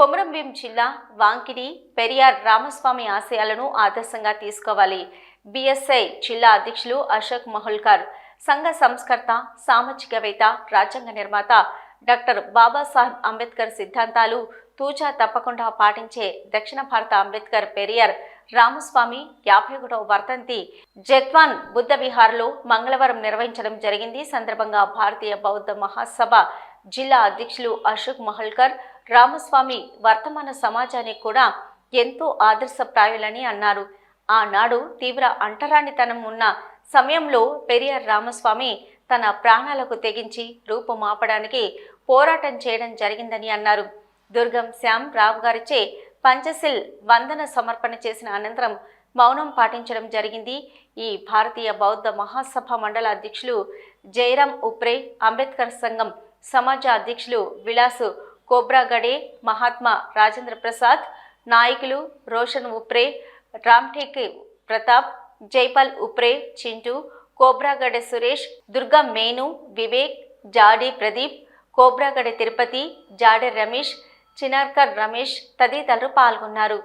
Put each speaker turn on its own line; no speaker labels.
కొమరంభీం జిల్లా వాంకిడి పెరియార్ రామస్వామి ఆశయాలను ఆదర్శంగా తీసుకోవాలి. బిఎస్ఐ జిల్లా అధ్యక్షులు అశోక్ మహుల్కర్ సంఘ సంస్కర్త సామాజికవేత్త రాజ్యాంగ నిర్మాత డాక్టర్ బాబాసాహెబ్ అంబేద్కర్ సిద్ధాంతాలు తూచా తప్పకుండా పాటించే దక్షిణ భారత అంబేద్కర్ పెరియార్ రామస్వామి యాభై ఒకటవ వర్ధంతి జగ్వాన్ బుద్ధ విహార్లో మంగళవారం నిర్వహించడం జరిగింది. సందర్భంగా భారతీయ బౌద్ధ మహాసభ జిల్లా అధ్యక్షులు అశోక్ మహల్కర్ రామస్వామి వర్తమాన సమాజానికి కూడా ఎంతో ఆదర్శప్రాయులని అన్నారు. ఆనాడు తీవ్ర అంటరానితనం ఉన్న సమయంలో పెరియార్ రామస్వామి తన ప్రాణాలకు తెగించి రూపుమాపడానికి పోరాటం చేయడం జరిగిందని అన్నారు. దుర్గం శ్యామ్ రావు గారిచే పంచశిల్ వందన సమర్పణ చేసిన అనంతరం మౌనం పాటించడం జరిగింది. ఈ భారతీయ బౌద్ధ మహాసభ మండల అధ్యక్షులు జయరాం ఉప్రే అంబేద్కర్ సంఘం సమాజ అధ్యక్షులు విలాసు కోబ్రాగడే మహాత్మా రాజేంద్ర ప్రసాద్ నాయకులు రోషన్ ఉప్రే రామ్ఠేక్ ప్రతాప్ జైపాల్ ఉప్రే చింటూ కోబ్రాగడే సురేష్ దుర్గా మేను వివేక్ జాడి ప్రదీప్ కోబ్రాగడే తిరుపతి జాడే రమేష్ చినార్కర్ రమేష్ తదితరులు పాల్గొన్నారు.